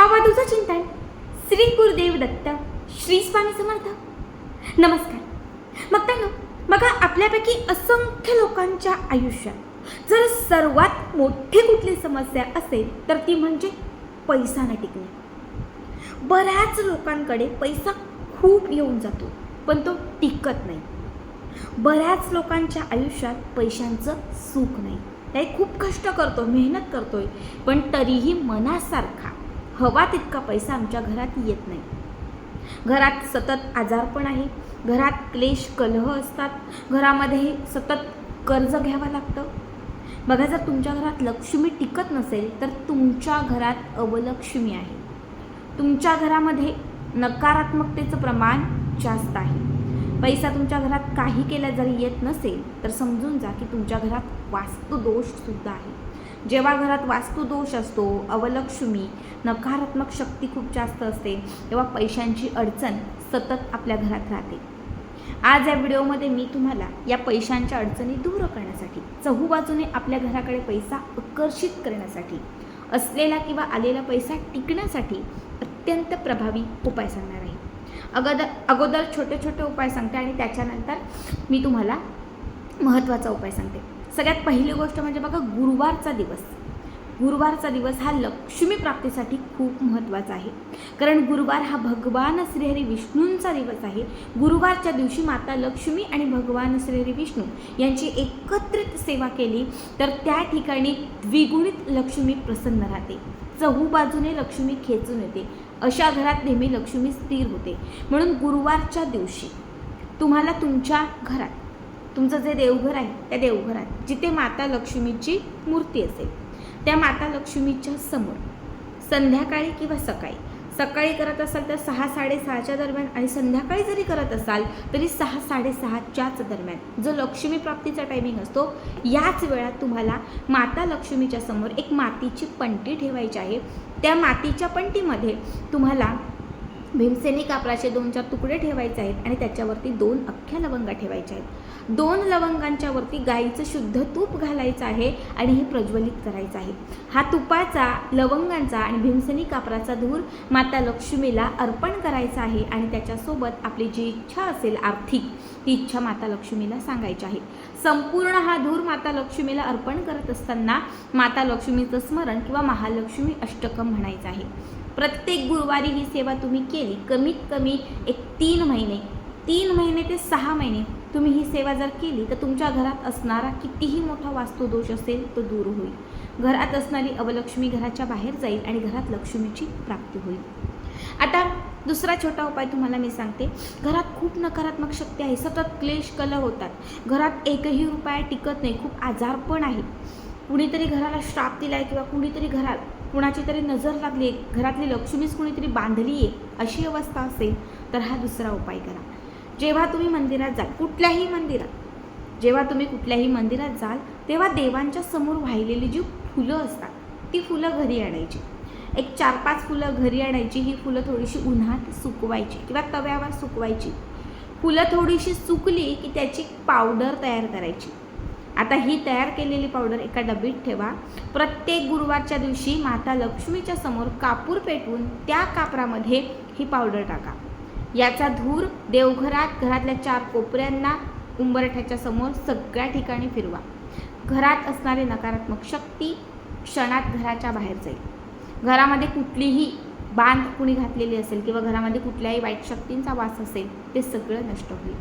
आवाजूचं चिंतन श्री गुरुदेव दत्त श्री स्वामी समर्थ. नमस्कार. मग ना बघा आपल्यापैकी असंख्य लोकांच्या आयुष्यात जर सर्वात मोठी कुठली समस्या असेल तर ती म्हणजे पैसा न टिकणे. बऱ्याच लोकांकडे पैसा खूप येऊन जातो पण तो टिकत नाही. बऱ्याच लोकांच्या आयुष्यात पैशांचं सुख नाही. त्याही खूप कष्ट करतो मेहनत करतोय पण तरीही मनासारखा हवा तितका पैसा आमच्या घरात येत नाही. घरात सतत आजारपण आहे. घरात क्लेश कलह असतात. घरामध्ये सतत कर्ज घ्यावं लागतं. बघा जर तुमच्या घरात लक्ष्मी टिकत नसेल तर तुमच्या घरात अवलक्ष्मी आहे. तुमच्या घरामध्ये नकारात्मकतेचं प्रमाण जास्त आहे. पैसा तुमच्या घरात काही केला जरी येत नसेल तर समजून जा की तुमच्या घरात वास्तुदोषसुद्धा आहे. जेव्हा घरात वास्तुदोष असतो अवलक्ष्मी नकारात्मक शक्ती खूप जास्त असते तेव्हा पैशांची अडचण सतत आपल्या घरात राहते. आज या व्हिडिओमध्ये मी तुम्हाला या पैशांच्या अडचणी दूर करण्यासाठी चहूबाजूने आपल्या घराकडे पैसा आकर्षित करण्यासाठी असलेला किंवा आलेला पैसा टिकण्यासाठी अत्यंत प्रभावी उपाय सांगणार आहे. अगोदर अगोदर छोटे छोटे उपाय सांगते आणि त्याच्यानंतर मी तुम्हाला महत्त्वाचा उपाय सांगते. सगळ्यात पहिली गोष्ट म्हणजे बघा गुरुवारचा दिवस. गुरुवारचा दिवस हा लक्ष्मी प्राप्तीसाठी खूप महत्त्वाचा आहे. कारण गुरुवार हा भगवान श्रीहरी विष्णूंचा दिवस आहे. गुरुवारच्या दिवशी माता लक्ष्मी आणि भगवान श्रीहरी विष्णू यांची एकत्रित सेवा केली तर त्या ठिकाणी द्विगुणित लक्ष्मी प्रसन्न राहते. चहूबाजूने लक्ष्मी खेचून येते. अशा घरात नेहमी लक्ष्मी स्थिर होते. म्हणून गुरुवारच्या दिवशी तुम्हाला तुमच्या घरात तुमचं जे देवघर आहे त्या देवघरात जिथे माता लक्ष्मीची मूर्ती असेल त्या माता लक्ष्मीच्या समोर संध्याकाळी किंवा सकाळी. सकाळी करत असाल तर सहा साडेसहाच्या दरम्यान आणि संध्याकाळी जरी करत असाल तरी सहा साडेसहाच्याच दरम्यान. जो लक्ष्मी प्राप्तीचा टायमिंग असतो याच वेळात तुम्हाला माता लक्ष्मीच्या समोर एक मातीची पंटी ठेवायची आहे. त्या मातीच्या पंटीमध्ये तुम्हाला भीमसेनी कापराचे दोन चार तुकडे ठेवायचे आहेत आणि त्याच्यावरती दोन अख्ख्या लवंगा ठेवायच्या आहेत. दोन लवंगांच्या वरती गाईचं शुद्ध तूप घालायचं आहे आणि हे प्रज्वलित करायचं आहे. हा तुपाचा लवंगांचा आणि भीमसनी कापराचा धूर माता लक्ष्मीला अर्पण करायचा आहे आणि त्याच्यासोबत आपली जी इच्छा असेल आर्थिक ती इच्छा माता लक्ष्मीला सांगायची आहे. संपूर्ण हा धूर माता लक्ष्मीला अर्पण करत असताना माता लक्ष्मीचं स्मरण किंवा महालक्ष्मी अष्टकम म्हणायचं आहे. प्रत्येक गुरुवारी ही सेवा तुम्ही केली कमीत कमी एक तीन महिने तीन महिने ते सहा महिने तुम्ही ही सेवा जर केली तर तुमच्या घरात असणारा कितीही मोठा वास्तुदोष असेल तो दूर होईल. घरात असणारी अवलक्ष्मी घराच्या बाहेर जाईल आणि घरात लक्ष्मीची प्राप्ती होईल. आता दुसरा छोटा उपाय तुम्हाला मी सांगते. घरात खूप नकारात्मक शक्ती आहे सतत क्लेश कल होतात. घरात एकही रुपया टिकत नाही खूप आजारपण आहे कुणीतरी घराला श्राप दिला आहे किंवा कुणीतरी घरात कुणाची तरी नजर लागली आहे घरातली लक्ष्मीच कुणीतरी बांधली आहे अशी अवस्था असेल तर हा दुसरा उपाय करा. जेव्हा तुम्ही मंदिरात जाल कुठल्याही मंदिरात जेव्हा तुम्ही कुठल्याही मंदिरात जाल तेव्हा देवांच्या समोर वाहिलेली जी फुलं असतात ती फुलं घरी आणायची. एक चार पाच फुलं घरी आणायची ही फुलं थोडीशी उन्हात सुकवायची किंवा तव्यावर सुकवायची. फुलं थोडीशी सुकली की त्याची पावडर तयार करायची. आता ही तयार केलेली पावडर एका डबीत ठेवा. प्रत्येक गुरुवारच्या दिवशी माता लक्ष्मीच्या समोर कापूर पेटवून त्या कापरामध्ये ही पावडर टाका. याचा धूर देवघरात घरातल्या चार कोपऱ्यांना उंबरठ्याच्या समोर सगळ्या ठिकाणी फिरवा. घरात असणारी नकारात्मक शक्ती क्षणात घराच्या बाहेर जाईल. घरामध्ये कुठलीही बांध कुणी घातलेली असेल किंवा घरामध्ये कुठल्याही वाईट शक्तींचा वास असेल ते सगळं नष्ट होईल.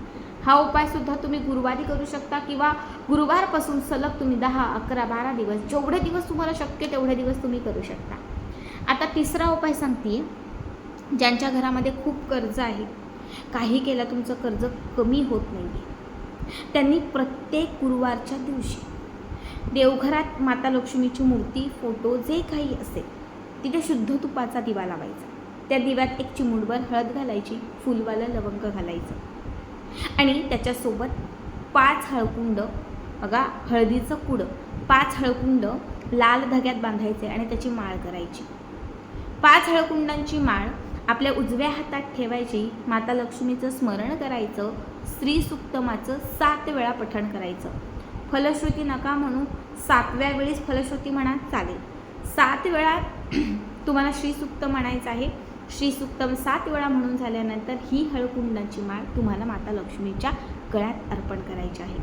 हा उपायसुद्धा तुम्ही गुरुवारी करू शकता किंवा गुरुवारपासून सलग तुम्ही दहा अकरा बारा दिवस जेवढे दिवस तुम्हाला शक्य तेवढे दिवस तुम्ही करू शकता. आता तिसरा उपाय सांगते ज्यांच्या घरामध्ये खूप कर्ज आहे काही केलं तुमचं कर्ज कमी होत नाही आहे त्यांनी प्रत्येक गुरुवारच्या दिवशी देवघरात माता लक्ष्मीची मूर्ती फोटो जे काही असेल तिथे शुद्ध तुपाचा दिवा लावायचा. त्या दिव्यात एक चिमुडभर हळद घालायची फुलवालं लवंग घालायचं. आणि त्याच्यासोबत पाच हळकुंड बघा हळदीचं कुडं पाच हळकुंड लाल धग्यात बांधायचे आणि त्याची माळ करायची. पाच हळकुंडांची माळ आपल्या उजव्या हातात ठेवायची माता लक्ष्मीचं स्मरण करायचं स्त्री सुक्तमाचं सात वेळा पठण करायचं. फलश्रुती नका म्हणू सातव्या वेळीच फलश्रुती म्हणा चालेल. सात वेळा तुम्हाला श्रीसुक्त म्हणायचं आहे. श्रीसुक्तम सात वेळा म्हणून झाल्यानंतर ही हळकुंडाची माळ तुम्हाला माता लक्ष्मीच्या गळ्यात अर्पण करायची आहे.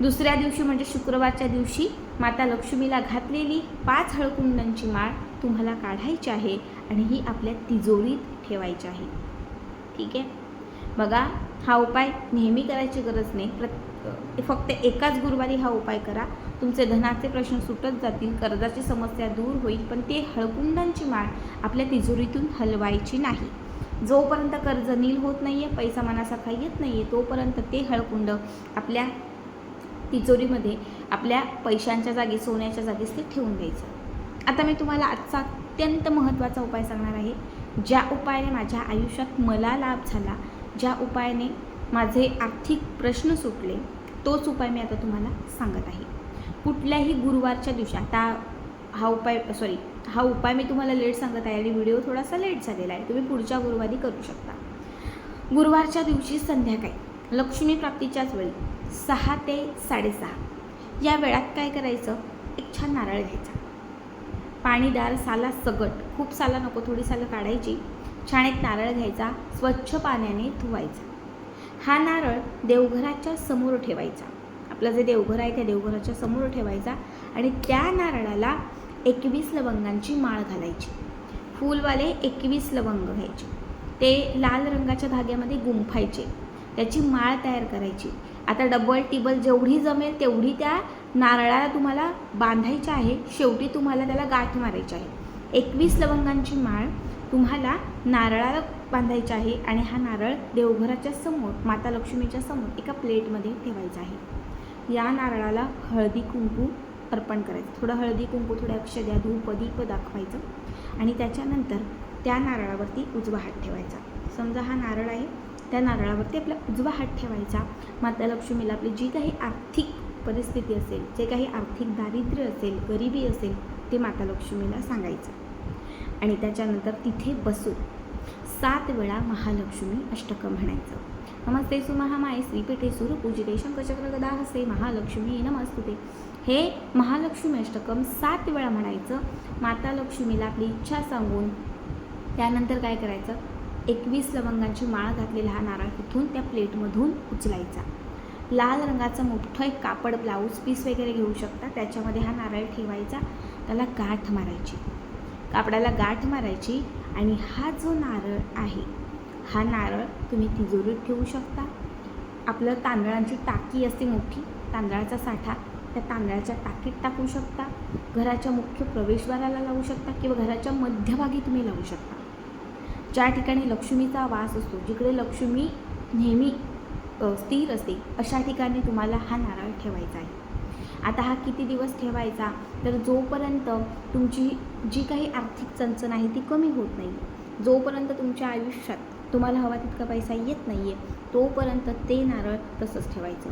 दुसऱ्या दिवशी म्हणजे शुक्रवारच्या दिवशी माता लक्ष्मीला घातलेली पाच हळकुंडांची माळ तुम्हाला काढायची आहे. आणि ही आपल्या तिजोरीत ठेवायची आहे. ठीक आहे? बघा हा उपाय नेहमी करायची गरज नाही. प्रत फक्त एकाच गुरुवारी हा उपाय करा. तुमचे धनाचे प्रश्न सुटत जातील कर्जाची समस्या दूर होईल पण ते हळकुंडांची माळ आपल्या तिजोरीतून हलवायची नाही. जोपर्यंत कर्ज नील होत नाही आहे पैसा मनासारखा येत नाही आहे तोपर्यंत ते हळकुंड आपल्या तिजोरीमध्ये आपल्या पैशांच्या जागी सोन्याच्या जागीच ते ठेवून द्यायचं. आता मी तुम्हाला आजचा अत्यंत महत्त्वाचा उपाय सांगणार आहे. ज्या उपायाने माझ्या आयुष्यात मला लाभ झाला ज्या उपायाने माझे आर्थिक प्रश्न सुटले तोच उपाय मी आता तुम्हाला सांगत आहे. कुठल्याही गुरुवारच्या दिवशी आता हा उपाय सॉरी हा उपाय मी तुम्हाला लेट सांगत आहे आणि व्हिडिओ थोडासा लेट झालेला आहे. तुम्ही पुढच्या गुरुवारी करू शकता. गुरुवारच्या दिवशी संध्याकाळी लक्ष्मी प्राप्तीच्याच वेळी सहा ते साडेसहा. या वेळात काय करायचं? एक छान नारळ घ्यायचा. पाणीदार साला सगट. खूप साला नको थोडी सालं काढायची. छान एक नारळ घ्यायचा स्वच्छ पाण्याने धुवायचा. हा नारळ देवघराच्या समोर ठेवायचा. आपलं जे देवघर आहे त्या देवघराच्या समोर ठेवायचा आणि त्या नारळाला एकवीस लवंगांची माळ घालायची. फूलवाले एकवीस लवंग घ्यायचे. ते लाल रंगाच्या धाग्यामध्ये गुंफायचे. त्याची माळ तयार करायची. आता डबल टिबल जेवढी जमेल तेवढी त्या नारळाला तुम्हाला बांधायची आहे. शेवटी तुम्हाला त्याला गाठ मारायची आहे. एकवीस लवंगांची माळ तुम्हाला नारळाला बांधायची आहे आणि हा नारळ देवघराच्या समोर माता लक्ष्मीच्या समोर एका प्लेटमध्ये ठेवायचा आहे. या नारळाला हळदी कुंकू अर्पण करायचं. थोडं हळदी कुंकू थोड्या अक्षद्या धूप दीप दाखवायचं. आणि त्याच्यानंतर त्या नारळावरती उजवा हात ठेवायचा. समजा हा नारळ आहे त्या नारळावरती आपला उजवा हात ठेवायचा. माता लक्ष्मीला आपली जी काही आर्थिक परिस्थिती असेल जे काही आर्थिक दारिद्र्य असेल गरिबी असेल ते माता लक्ष्मीला सांगायचं. आणि त्याच्यानंतर तिथे बसून सात वेळा महालक्ष्मी अष्टक म्हणायचं. नमस्ते सुमहामाय श्रीपीठे सुरपूजिते शंखचक्र गदा हसे महालक्ष्मी नमस्तुते. हे महालक्ष्मी अष्टकम सात वेळा म्हणायचं. माता लक्ष्मीला आपली इच्छा सांगून त्यानंतर काय करायचं? एकवीस लवंगांची माळ घातलेला हा नारळ तिथून त्या प्लेटमधून उचलायचा. लाल रंगाचं मोठं एक कापड ब्लाऊज पीस वगैरे घेऊ शकता त्याच्यामध्ये हा नारळ ठेवायचा त्याला गाठ मारायची. कापडाला गाठ मारायची आणि हा जो नारळ आहे हा नारळ तुम्ही तिजोरीत ठेवू शकता. आपलं तांदळांची टाकी असते मोठी तांदळाचा साठा त्या तांदळाच्या टाकीत टाकू शकता. घराच्या मुख्य प्रवेशद्वाराला लावू शकता किंवा घराच्या मध्यभागी तुम्ही लावू शकता. ज्या ठिकाणी लक्ष्मीचा वास असतो जिकडे लक्ष्मी नेहमी स्थिर असते अशा ठिकाणी तुम्हाला हा नारळ ठेवायचा आहे. आता हा किती दिवस ठेवायचा? तर जोपर्यंत तुमची जी काही आर्थिक चणचण आहे ती कमी होत नाही जोपर्यंत तुमच्या आयुष्यात तुम्हाला हवा तितका पैसा येत नाही आहे तोपर्यंत ते नारळ तसंच ठेवायचं.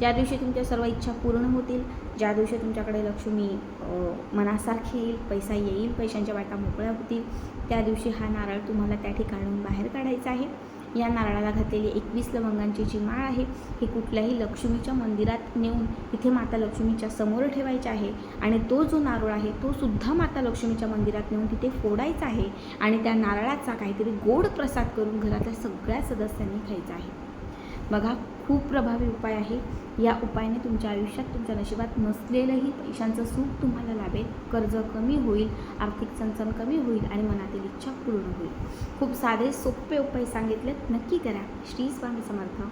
ज्या दिवशी तुमच्या सर्व इच्छा पूर्ण होतील ज्या दिवशी तुमच्याकडे लक्ष्मी मनासारखी येईल पैसा येईल पैशांच्या वाटा मोकळ्या होतील त्या दिवशी हा नारळ तुम्हाला त्या ठिकाणाहून बाहेर काढायचा आहे. या नारळाला घातलेली एकवीस लवंगांची जी माळ आहे ही कुठल्याही लक्ष्मीच्या मंदिरात नेऊन तिथे माता लक्ष्मीच्या समोर ठेवायची आहे. आणि तो जो नारळ आहे तो सुद्धा माता लक्ष्मीच्या मंदिरात नेऊन तिथे फोडायचा आहे. आणि त्या नारळाचा काहीतरी गोड प्रसाद करून घरातल्या सगळ्या सदस्यांनी खायचा आहे. बघा खूप प्रभावी उपाय आहे. या उपायाने तुमच्या आयुष्यात तुमच्या नशिबात नसलेलंही पैशांचं सुख तुम्हाला लाभेल. कर्ज कमी होईल आर्थिक चणचण कमी होईल आणि मनातील इच्छा पूर्ण होईल. खूप साधे सोपे उपाय सांगितलेत. नक्की करा. श्री स्वामी समर्थ.